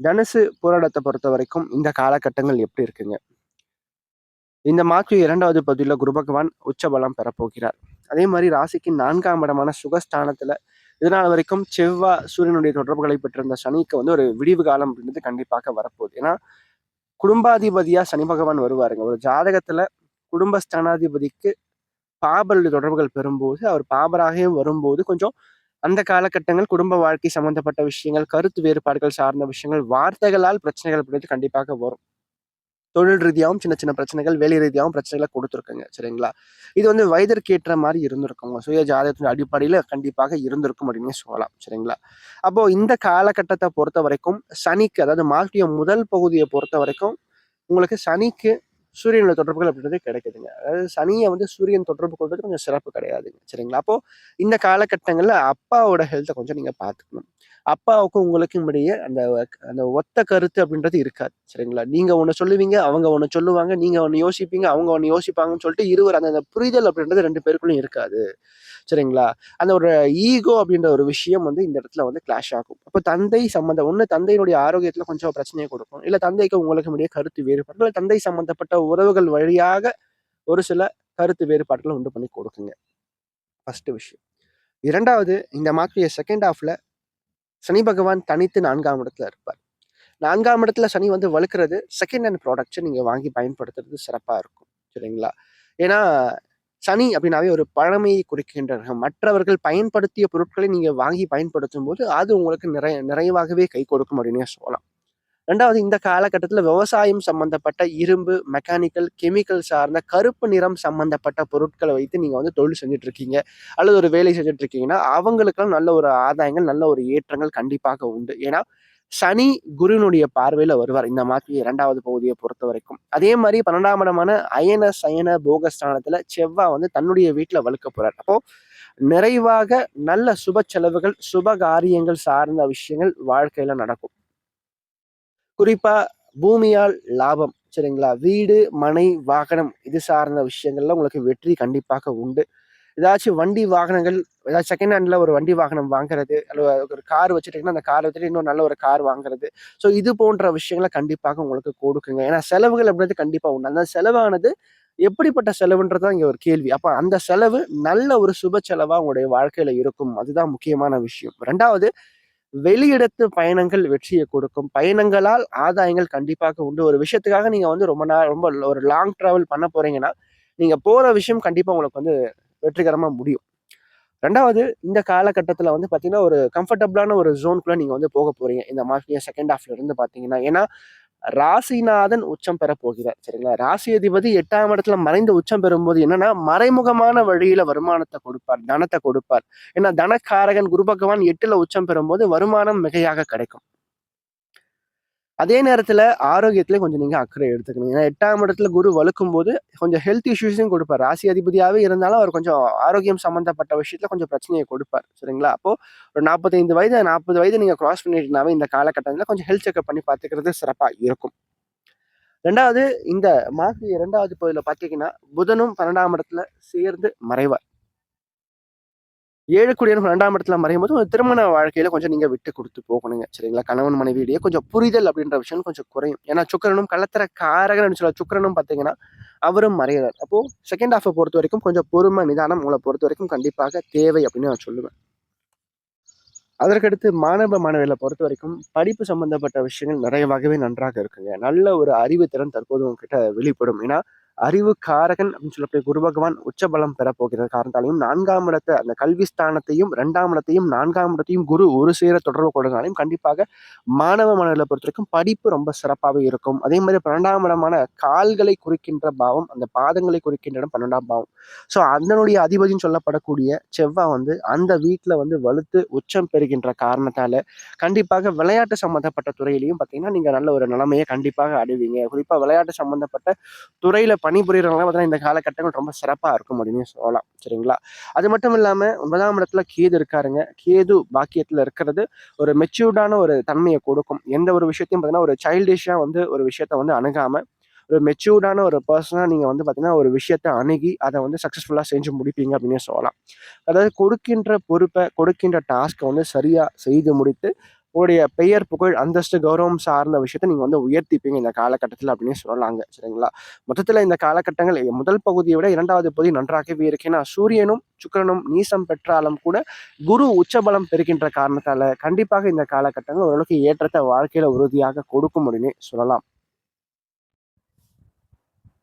தனுசு போராட்டத்தை பொறுத்த வரைக்கும் இந்த காலகட்டங்கள் எப்படி இருக்குங்க? இந்த மாற்று இரண்டாவது பகுதியில் குரு பகவான் பெறப்போகிறார். அதே மாதிரி ராசிக்கு நான்காம் இடமான சுகஸ்தானத்தில் இதனால் வரைக்கும் செவ்வாய் சூரியனுடைய தொடர்புகளை பெற்றிருந்த சனிக்கு வந்து ஒரு விடிவு காலம் அப்படின்றது கண்டிப்பாக வரப்போகுது. ஏன்னா குடும்பாதிபதியா சனி பகவான் வருவாருங்க. ஒரு ஜாதகத்துல குடும்பஸ்தானாதிபதிக்கு பாபருடைய தொடர்புகள் பெறும்போது அவர் பாபராகவே வரும்போது கொஞ்சம் அந்த காலகட்டங்கள் குடும்ப வாழ்க்கை சம்பந்தப்பட்ட விஷயங்கள் கருத்து வேறுபாடுகள் சார்ந்த விஷயங்கள் வார்த்தைகளால் பிரச்சனைகள் அப்படின்றது கண்டிப்பாக வரும். தொழில் ரீதியாகவும் சின்ன சின்ன பிரச்சனைகள் வேலை ரீதியாகவும் பிரச்சனைகளை கொடுத்துருக்குங்க சரிங்களா? இது வந்து வயதிற்கு ஏற்ற மாதிரி இருந்திருக்குங்க. சுய ஜாதகத்தின் அடிப்படையில் கண்டிப்பாக இருந்திருக்கும் அப்படின்னு சொல்லலாம் சரிங்களா? அப்போ இந்த காலகட்டத்தை பொறுத்த வரைக்கும் சனிக்கு அதாவது மாற்றிய முதல் பகுதியை பொறுத்த வரைக்கும் உங்களுக்கு சனிக்கு சூரியனோட தொடர்புகள் அப்படின்றது கிடைக்குதுங்க. அதாவது சனியை வந்து சூரியன் தொடர்பு கொள்வது கொஞ்சம் சிறப்பு கிடையாதுங்க. சரிங்களா? அப்போ இந்த காலகட்டங்களில் அப்பாவோட ஹெல்த்தை கொஞ்சம் நீங்கள் பார்த்துக்கணும். அப்பாவுக்கும் உங்களுக்கும் இடையே அந்த அந்த ஒத்த கருத்து அப்படின்றது இருக்காது சரிங்களா? நீங்க ஒன்று சொல்லுவீங்க அவங்க ஒன்று சொல்லுவாங்க நீங்க ஒன்று யோசிப்பீங்க அவங்க ஒன்று யோசிப்பாங்கன்னு சொல்லிட்டு இருவர் அந்த அந்த புரிதல் அப்படின்றது ரெண்டு பேருக்குள்ளும் இருக்காது சரிங்களா? அந்த ஒரு ஈகோ அப்படின்ற ஒரு விஷயம் வந்து இந்த இடத்துல வந்து கிளாஷ் ஆகும். அப்போ தந்தை சம்மந்தம் ஒன்று தந்தையினுடைய ஆரோக்கியத்துல கொஞ்சம் பிரச்சனையை கொடுக்கும். இல்லை தந்தைக்கு உங்களுக்கு இடையே கருத்து வேறுபாடு இல்லை தந்தை சம்மந்தப்பட்ட உறவுகள் வழியாக ஒரு சில கருத்து வேறுபாடுகளை உண்டு பண்ணி கொடுக்குங்க. ஃபர்ஸ்ட் விஷயம். இரண்டாவது இந்த மாதிரி செகண்ட் ஹாஃப்ல சனி பகவான் தனித்து நான்காம் இடத்துல இருப்பார். நான்காம் இடத்துல சனி வந்து வலுக்கிறது செகண்ட் ஹேண்ட் ப்ராடக்ட்ஸை நீங்கள் வாங்கி பயன்படுத்துறது சிறப்பாக இருக்கும். சரிங்களா? ஏன்னா சனி அப்படின்னாவே ஒரு பழமையை குறிக்கின்ற மற்றவர்கள் பயன்படுத்திய பொருட்களை நீங்கள் வாங்கி பயன்படுத்தும் போது அது உங்களுக்கு நிறைய நிறைவாகவே கை கொடுக்கும் அப்படின்னே சொல்லலாம். ரெண்டாவது இந்த காலகட்டத்தில் விவசாயம் சம்மந்தப்பட்ட இரும்பு மெக்கானிக்கல் கெமிக்கல் சார்ந்த கருப்பு நிறம் சம்மந்தப்பட்ட பொருட்களை வைத்து நீங்கள் வந்து தொழில் செஞ்சுட்டு இருக்கீங்க அல்லது ஒரு வேலை செஞ்சுட்டு இருக்கீங்கன்னா அவங்களுக்கெல்லாம் நல்ல ஒரு ஆதாயங்கள் நல்ல ஒரு ஏற்றங்கள் கண்டிப்பாக உண்டு. ஏன்னா சனி குருவினுடைய பார்வையில வருவார் இந்த மாதிரி இரண்டாவது பகுதியை பொறுத்த வரைக்கும். அதே மாதிரி பன்னெண்டாம் இடமான அயன சயன போகஸ்தானத்துல செவ்வாய் வந்து தன்னுடைய வீட்டுல வலுக்க போறார். அப்போ நிறைவாக நல்ல சுப செலவுகள் சுப காரியங்கள் சார்ந்த விஷயங்கள் வாழ்க்கையில நடக்கும். குறிப்பா பூமியால் லாபம் சரிங்களா? வீடு மனை வாகனம் இது சார்ந்த விஷயங்கள்ல உங்களுக்கு வெற்றி கண்டிப்பாக உண்டு. ஏதாச்சும் வண்டி வாகனங்கள் ஏதாச்சும் செகண்ட் ஹேண்டில் ஒரு வண்டி வாகனம் வாங்குறது அல்லது ஒரு கார் வச்சுட்டீங்கன்னா அந்த கார் வச்சுட்டு இன்னும் நல்ல ஒரு கார் வாங்குறது. ஸோ இது போன்ற விஷயங்களை கண்டிப்பாக உங்களுக்கு கொடுக்குங்க. ஏன்னா செலவுகள் அப்படின்றது கண்டிப்பாக உண்டு. அந்த செலவானது எப்படிப்பட்ட செலவுன்றது தான் இங்கே ஒரு கேள்வி. அப்போ அந்த செலவு நல்ல ஒரு சுப செலவாக உங்களுடைய வாழ்க்கையில் இருக்கும். அதுதான் முக்கியமான விஷயம். ரெண்டாவது வெளியிடத்து பயணங்கள் வெற்றியை கொடுக்கும். பயணங்களால் ஆதாயங்கள் கண்டிப்பாக உண்டு. ஒரு விஷயத்துக்காக நீங்க வந்து ரொம்ப நாள் ரொம்ப ஒரு லாங் டிராவல் பண்ண போறீங்கன்னா நீங்க போற விஷயம் கண்டிப்பா உங்களுக்கு வந்து வெற்றிகரமா முடியும். ரெண்டாவது இந்த காலகட்டத்தில் வந்து பார்த்தீங்கன்னா ஒரு கம்ஃபர்டபுளான ஒரு ஜோனுக்குள்ளே நீங்கள் வந்து போக போகிறீங்க இந்த மாதம் செகண்ட் ஹாஃப்ல இருந்து பார்த்தீங்கன்னா ஏன்னா ராசிநாதன் உச்சம் பெற போகிறார். சரிங்களா? ராசி அதிபதி எட்டாம் இடத்துல மறைந்து உச்சம் பெறும்போது என்னன்னா மறைமுகமான வழியில வருமானத்தை கொடுப்பார் தனத்தை கொடுப்பார். ஏன்னா தனக்காரகன் குரு பகவான் எட்டுல உச்சம் பெறும்போது வருமானம் மிகையாக கிடைக்கும். அதே நேரத்தில் ஆரோக்கியத்தில் கொஞ்சம் நீங்கள் அக்கறை எடுத்துக்கணும். ஏன்னா எட்டாம் இடத்துல குரு வலுக்கும் போது கொஞ்சம் ஹெல்த் இஷ்யூஸையும் கொடுப்பார். ராசி அதிபதியாகவே இருந்தாலும் அவர் கொஞ்சம் ஆரோக்கியம் சம்மந்தப்பட்ட விஷயத்தில் கொஞ்சம் பிரச்சனையை கொடுப்பார். சரிங்களா? அப்போது ஒரு நாற்பத்தைந்து வயது நாற்பது வயது நீங்கள் கிராஸ் பண்ணிட்டுனாவே இந்த காலகட்டத்தில் கொஞ்சம் ஹெல்த் செக்அப் பண்ணி பார்த்துக்கிறது சிறப்பாக இருக்கும். ரெண்டாவது இந்த மாசி இரண்டாவது பகுதியில் பார்த்தீங்கன்னா புதனும் பன்னெண்டாம் இடத்துல சேர்ந்து மறைவார். ஏழு குடியரசு ரெண்டாம் இடத்துல மறையும் போது திருமண வாழ்க்கையில கொஞ்சம் நீங்க விட்டு கொடுத்து போகணுங்க சரிங்களா? கணவன் மனைவியிடையே கொஞ்சம் புரிதல் அப்படின்ற விஷயம் கொஞ்சம் குறையும். ஏன்னா சுக்கரனும் கள்ளத்தர காரகன் சொல்ல சுக்கரனும் பார்த்தீங்கன்னா அவரும் மறையிறார் அப்போ செகண்ட் ஹாஃபை பொறுத்த வரைக்கும் கொஞ்சம் பொறுமை நிதானம் உங்களை பொறுத்த வரைக்கும் கண்டிப்பாக தேவை அப்படின்னு நான் சொல்லுவேன். அதற்கடுத்து மாணவ மாணவிகளை பொறுத்த வரைக்கும் படிப்பு சம்பந்தப்பட்ட விஷயங்கள் நிறையவாகவே நன்றாக இருக்குங்க. நல்ல ஒரு அறிவு திறன் தற்போது உங்ககிட்ட வெளிப்படும். ஏன்னா அறிவு காரகன் அப்படின்னு சொல்லக்கூடிய குரு பகவான் உச்சபலம் பெற காரணத்தாலையும் நான்காம் இடத்தை அந்த கல்வி ஸ்தானத்தையும் ரெண்டாம் இடத்தையும் நான்காம் இடத்தையும் குரு ஒரு சேர தொடர்பு கொடுத்தாலையும் கண்டிப்பாக மாணவ மாணவர்களை பொறுத்த வரைக்கும் படிப்பு ரொம்ப சிறப்பாகவே இருக்கும். அதே மாதிரி பன்னெண்டாம் இடமான கால்களை குறிக்கின்ற பாவம் அந்த பாதங்களை குறிக்கின்ற இடம் பன்னெண்டாம் பாவம். ஸோ அதனுடைய அதிபதினு சொல்லப்படக்கூடிய செவ்வாய் வந்து அந்த வீட்டில் வந்து வலுத்து உச்சம் பெறுகின்ற காரணத்தால கண்டிப்பாக விளையாட்டு சம்மந்தப்பட்ட துறையிலையும் பார்த்தீங்கன்னா நீங்கள் நல்ல ஒரு நிலைமையை கண்டிப்பாக அடைவீங்க. குறிப்பாக விளையாட்டு சம்மந்தப்பட்ட துறையில் பணிபுரியறவங்களாம் பார்த்தீங்கன்னா இந்த காலகட்டங்கள் ரொம்ப சிறப்பாக இருக்கும் அப்படின்னு சொல்லலாம். சரிங்களா? அது மட்டும் இல்லாமல் ஒன்பதாம் இடத்துல கேது இருக்காருங்க. கேது பாக்கியத்தில் இருக்கிறது ஒரு மெச்சூர்டான ஒரு தன்மையை கொடுக்கும். எந்த ஒரு விஷயத்தையும் பார்த்தீங்கன்னா ஒரு சைல்டிஷாக வந்து ஒரு விஷயத்த வந்து அணுகாமல் ஒரு மெச்சூர்டான ஒரு பர்சனாக நீங்கள் வந்து பார்த்தீங்கன்னா ஒரு விஷயத்தை அணுகி அதை வந்து சக்ஸஸ்ஃபுல்லாக செஞ்சு முடிப்பீங்க அப்படின்னு சொல்லலாம். அதாவது கொடுக்கின்ற பொறுப்பை கொடுக்கின்ற டாஸ்க்கை வந்து சரியாக செய்து முடித்து உங்களுடைய பெயர் புகழ் அந்தஸ்து கௌரவம் சார்ந்த விஷயத்த நீங்கள் வந்து உயர்த்திப்பீங்க இந்த காலகட்டத்தில் அப்படின்னு சொல்லலாங்க. சரிங்களா? மொத்தத்தில் இந்த காலகட்டங்கள் முதல் பகுதியை விட இரண்டாவது பகுதி நன்றாகவே இருக்கு. ஏன்னா சூரியனும் சுக்கரனும் நீசம் பெற்றாலும் கூட குரு உச்சபலம் பெறுகின்ற காரணத்தால் கண்டிப்பாக இந்த காலகட்டங்கள் ஓரளவுக்கு ஏற்றத்தை வாழ்க்கையில் உறுதியாக கொடுக்கும் அப்படின்னு சொல்லலாம்.